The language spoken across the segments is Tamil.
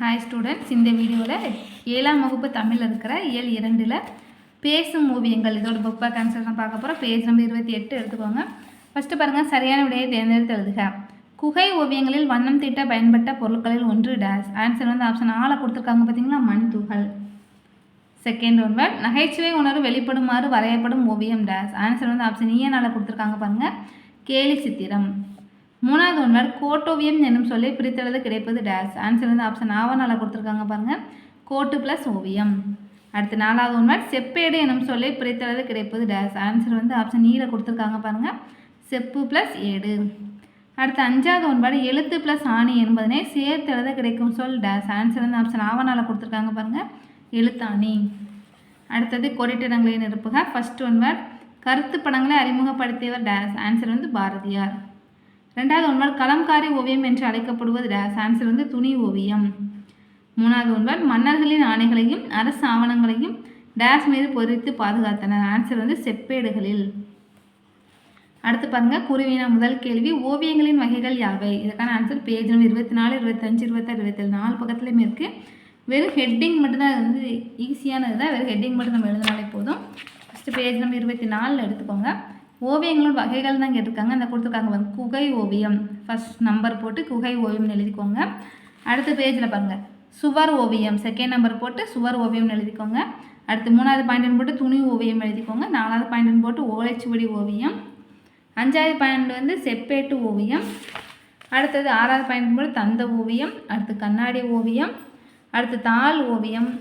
ஹாய் ஸ்டூடெண்ட்ஸ் இந்த வீடியோவில் ஏழாம் வகுப்பு தமிழில் இருக்கிற இயல் இரண்டில் பேசும் ஓவியங்கள் இதோட புக் பேக் ஆன்சர் தான் பார்க்க போகிறோம் பேஜ் நம்பர் இருபத்தி எட்டு எடுத்துக்கோங்க. ஃபஸ்ட்டு பாருங்கள் சரியான விடையை தேர்ந்தெடுத்து எழுதுக. குகை ஓவியங்களில் வண்ணம் தீட்ட பயன்பட்ட பொருட்களில் ஒன்று டேஸ் ஆன்சர் வந்து ஆப்ஷன் ஆளை கொடுத்துருக்காங்க பார்த்தீங்களா மண் துகள். செகண்ட் ஒன் வேர்ட் நகைச்சுவை உணர்வு வெளிப்படுமாறு வரையப்படும் ஓவியம் டேஸ் ஆன்சர் வந்து ஆப்ஷன் ஈயனால e கொடுத்துருக்காங்க பாருங்கள் கேலி சித்திரம். மூணாவது ஒன் கோட்டோவியம் என்னும் சொல்லி பிரித்தெழுத கிடைப்பது டேஸ் ஆன்சர் வந்து ஆப்ஷன் ஆவனால கொடுத்துருக்காங்க பாருங்கள் கோட்டு ப்ளஸ் ஓவியம் அடுத்து நாலாவது ஒன் செப்பேடு என்னும் சொல்லி பிரித்தெழுத கிடைப்பது டேஸ் ஆன்சர் வந்து ஆப்ஷன் ஈல e கொடுத்துருக்காங்க பாருங்கள் செப்பு ப்ளஸ் ஏடு. அடுத்து அஞ்சாவது ஒன்பாடு எழுத்து ப்ளஸ் ஆணி என்பதனை சேர்த்து எழுத கிடைக்கும் சொல் டேஸ் ஆன்சர் வந்து ஆப்ஷன் ஆவனால கொடுத்துருக்காங்க பாருங்கள் எழுத்தாணி. அடுத்தது கொரிட்டிடங்களை நிரப்புக ஃபர்ஸ்ட் ஒன் கருத்து படங்களை அறிமுகப்படுத்தியவர் டேஸ் ஆன்சர் வந்து பாரதியார். ரெண்டாவது ஒன்பால் கலம்காரி ஓவியம் என்று அழைக்கப்படுவது டேஸ் ஆன்சர் வந்து துணி ஓவியம். மூணாவது ஒன்பால் மன்னர்களின் ஆணைகளையும் அரசு ஆவணங்களையும் டேஸ் மீது பொறித்து பாதுகாத்தனர். ஆன்சர் வந்து செப்பேடுகளில். அடுத்து பாருங்க குருவினா முதல் கேள்வி ஓவியங்களின் வகைகள் யாவை? இதுக்கான ஆன்சர் பேஜ் நம்பர் இருபத்தி நாலு இருபத்தஞ்சு இருபத்தாறு இருபத்தேழு. நாலு பக்கத்துலேயுமே இருக்குது வெறும் ஹெட்டிங் மட்டும்தான் அது வந்து ஈஸியானது தான் வெறும் ஹெட்டிங் மட்டும் நம்ம எழுதினாலே போதும். ஃபஸ்ட்டு பேஜ் நம்பர் இருபத்தி நாலில் எடுத்துக்கோங்க. ஓவியங்களோட வகைகள் தான் கேட்டிருக்காங்க. அந்த கொடுத்துருக்காங்க வந்து குகை ஓவியம். ஃபஸ்ட் நம்பர் போட்டு குகை ஓவியம்னு எழுதிக்கோங்க. அடுத்த பேஜில் பாருங்கள் சுவர் ஓவியம். செகண்ட் நம்பர் போட்டு சுவர் ஓவியம்னு எழுதிக்கோங்க. அடுத்து மூணாவது பாயிண்ட்னு போட்டு துணி ஓவியம் எழுதிக்கோங்க. நாலாவது பாயிண்ட்னு போட்டு ஓலைச்சுவடி ஓவியம். அஞ்சாவது பாயிண்ட் வந்து செப்பேட்டு ஓவியம். அடுத்தது ஆறாவது பாயிண்ட் போட்டு தந்த ஓவியம். அடுத்து கண்ணாடி ஓவியம். அடுத்து தாள் ஓவியம்.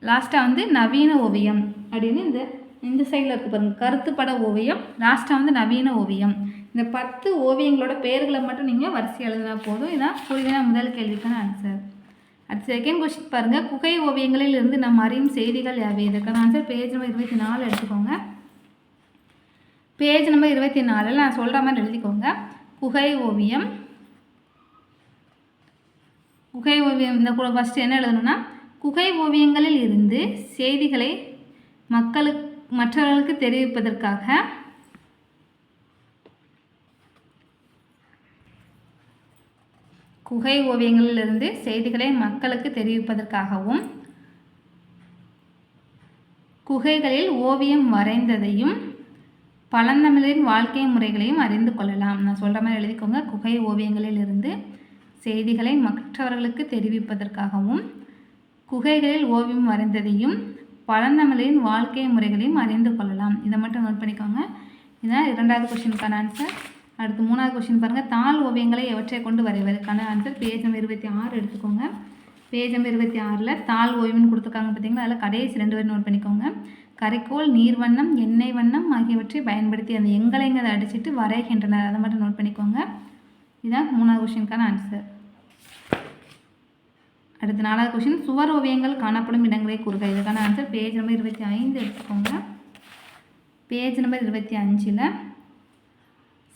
லாஸ்ட்டாக வந்து நவீன ஓவியம். அப்படின்னு இந்த இந்த சைடில் இருக்குது பாருங்க. கருத்துப்பட ஓவியம் லாஸ்ட்டாக வந்து நவீன ஓவியம். இந்த பத்து ஓவியங்களோட பெயர்களை மட்டும் நீங்கள் வரிசை எழுதினா போதும். இதான் புரிவினா முதல் கேள்விக்கான ஆன்சர் அடுத்து செகண்ட் கொஸ்டின் பாருங்கள் குகை ஓவியங்களில் இருந்து நாம் அறியும் செய்திகள் யாவை? இதற்கான ஆன்சர் பேஜ் நம்பர் இருபத்தி நாலு எடுத்துக்கோங்க. பேஜ் நம்பர் இருபத்தி நாலில் நான் சொல்கிற மாதிரி எழுதிக்கோங்க. குகை ஓவியம். குகை ஓவியம் இந்த கூட ஃபஸ்ட்டு என்ன எழுதணும்னா குகை ஓவியங்களில் இருந்து செய்திகளை மக்களுக்கு மற்றவர்களுக்கு தெரிவிப்பதற்காக குகை ஓவியங்களிலிருந்து செய்திகளை மக்களுக்கு தெரிவிப்பதற்காகவும் குகைகளில் ஓவியம் வரைந்ததையும் பழந்தமிழரின் வாழ்க்கை முறைகளையும் அறிந்து கொள்ளலாம். நான் சொல்கிற மாதிரி எழுதிக்கோங்க. குகை ஓவியங்களில் இருந்து செய்திகளை மற்றவர்களுக்கு தெரிவிப்பதற்காகவும் குகைகளில் ஓவியம் வரைந்ததையும் பழந்தமிழின் வாழ்க்கை முறைகளையும் அறிந்து கொள்ளலாம். இதை மட்டும் நோட் பண்ணிக்கோங்க. இதுதான் இரண்டாவது கொஷினுக்கான ஆன்சர் அடுத்து மூணாவது கொஷின் பாருங்கள் தாள் ஓவியங்களை எவற்றை கொண்டு வரைவதற்கான ஆன்சர் பேஜ் நம்பர் இருபத்தி ஆறு எடுத்துக்கோங்க. பேஜ் நம்பர் இருபத்தி ஆறில் தாள் ஓவியம்னு கொடுத்துருக்காங்க பார்த்தீங்களா? அதில் கடைசி ரெண்டு பேரும் நோட் பண்ணிக்கோங்க. கரைக்கோல் நீர்வண்ணம் எண்ணெய் வண்ணம் ஆகியவற்றை பயன்படுத்தி அந்த எங்களைங்கிறத அடிச்சுட்டு வரைகின்றனர். அதை மட்டும் நோட் பண்ணிக்கோங்க. இதுதான் மூணாவது கொஷினுக்கான ஆன்சர் அடுத்து நாலாவது கொஷின் சுவர் ஓவியங்கள் காணப்படும் இடங்களை கூறுக. இதுக்கான ஆன்சர் பேஜ் நம்பர் இருபத்தி ஐந்து எடுத்துக்கோங்க. பேஜ் நம்பர் இருபத்தி அஞ்சில்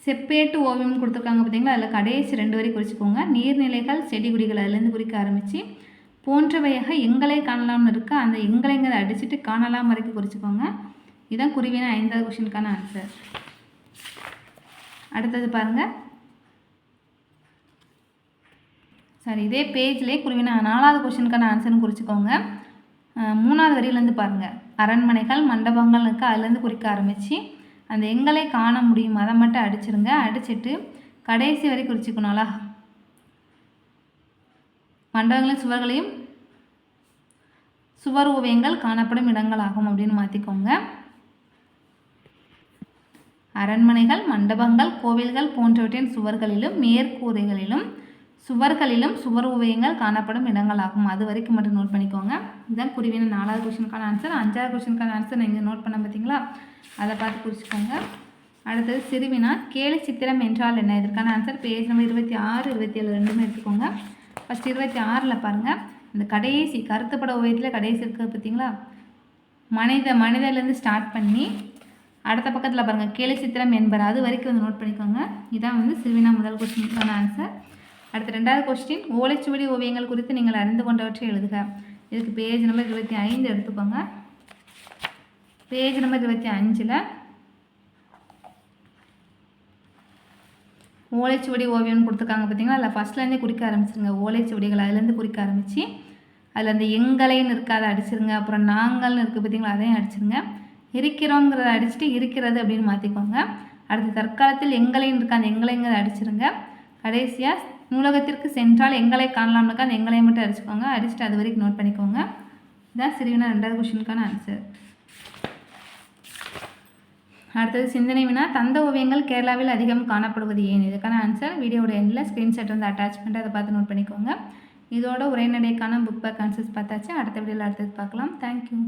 செப்பேட்டு ஓவியம் கொடுத்துருக்காங்க பார்த்தீங்களா அதில் கடைசி ரெண்டு வரை குறிச்சிக்கோங்க. நீர்நிலைகள் செடி கொடிகள் அதுலேருந்து குறிக்க ஆரம்பித்து போன்றவையாக எங்களை காணலாம்னு இருக்க அந்த எங்களைங்கிறத அடிச்சுட்டு காணலாம் வரைக்கும் குறிச்சிக்கோங்க. இதுதான் குருவின ஐந்தாவது கொஷினுக்கான ஆன்சர் அடுத்தது பாருங்கள் சரி இதே பேஜ்லேயே குருவின நாலாவது கொஷினுக்கான ஆன்சர்னு குறிச்சிக்கோங்க. மூணாவது வரியிலேருந்து பாருங்கள் அரண்மனைகள் மண்டபங்கள் இருக்குது அதுலேருந்து குறிக்க ஆரம்பித்து அந்த எங்களை காண முடியும்? அதை மட்டும் அடிச்சிருங்க. அடிச்சிட்டு கடைசி வரை குறிச்சிக்கணும்ல மண்டபங்களின் சுவர்களையும் சுவர் ஓவியங்கள் காணப்படும் இடங்களாகும் அப்படின்னு மாற்றிக்கோங்க அரண்மனைகள் மண்டபங்கள் கோவில்கள் போன்றவற்றின் சுவர்களிலும் மேற்கூரைகளிலும் சுவர்களிலும் சுவர் ஓவியங்கள் காணப்படும் இடங்களாகும். அது வரைக்கும் மட்டும் நோட் பண்ணிக்கோங்க. இதுதான் குருவின நாலாவது கொஷனுக்கான ஆன்சர் அஞ்சாவது கொஷனுக்கான ஆன்சர் நீங்கள் நோட் பண்ண பார்த்தீங்களா அதை பார்த்து குறிச்சிக்கோங்க அடுத்தது சிறுவினா கேலி சித்திரம் என்றால் என்ன? இதற்கான ஆன்சர் பேஜ் நம்பர் இருபத்தி ஆறு இருபத்தி ஏழு ரெண்டுமே எடுத்துக்கோங்க. ஃபஸ்ட் இருபத்தி ஆறில் பாருங்கள் இந்த கடைசி கருத்துப்பட ஓவியத்தில் கடைசி இருக்குது பார்த்தீங்களா மனித மனிதர்லேருந்து ஸ்டார்ட் பண்ணி அடுத்த பக்கத்தில் பாருங்கள் கேலி சித்திரம் என்பர். அது வரைக்கும் வந்து நோட் பண்ணிக்கோங்க. இதான் வந்து சிறுவினா முதல் கொஸ்டினுக்கான ஆன்சர் அடுத்த ரெண்டாவது கொஸ்டின் ஓலைச்சுவடி ஓவியங்கள் குறித்து நீங்கள் அறிந்து கொண்டவற்றை எழுதுக. இதுக்கு பேஜ் நம்பர் இருபத்தி ஐந்து எடுத்துக்கோங்க. பேஜ் நம்பர் இருபத்தி அஞ்சில் ஓலைச்சுவடி ஓவியம்னு கொடுத்துருக்காங்க பார்த்தீங்களா அதில் ஃபஸ்ட்லேருந்தே குறிக்க ஆரம்பிச்சிருங்க. ஓலைச்சுவடிகள் அதுலேருந்து குறிக்க ஆரம்பித்து அதில் அந்த எங்களைன்னு இருக்காத அடிச்சிருங்க. அப்புறம் நாங்கள்னு இருக்குது பார்த்தீங்களா அதையும் அடிச்சிருங்க. இருக்கிறோங்கிறத அடிச்சுட்டு இருக்கிறது அப்படின்னு மாற்றிக்கோங்க அடுத்து தற்காலத்தில் எங்களைன்னு இருக்க அந்த எங்களைங்கிறத அடிச்சிருங்க. கடைசியாக நூலகத்திற்கு சென்றால் எங்களை காணலாம்னுக்கா அந்த எங்களை மட்டும் அடிச்சுக்கோங்க. அடிச்சுட்டு அது வரைக்கும் நோட் பண்ணிக்கோங்க. இதான் சிறுவினா ரெண்டாவது கொஷினுக்கான ஆன்சர் அடுத்தது சிந்தனை வினா தந்த ஓவியங்கள் கேரளாவில் அதிகம் காணப்படுவது ஏன்? இதுக்கான ஆன்சர் வீடியோட எண்டில் ஸ்க்ரீன்ஷாட் வந்து அட்டாச் பண்ணிட்டு அதை பார்த்து நோட் பண்ணிக்கோங்க. இதோட உரைநடைக்கான புக் பேக் ஆன்சர்ஸ் பார்த்தாச்சு. அடுத்த வீடியோவில் அடுத்தது பார்க்கலாம். தேங்க்யூ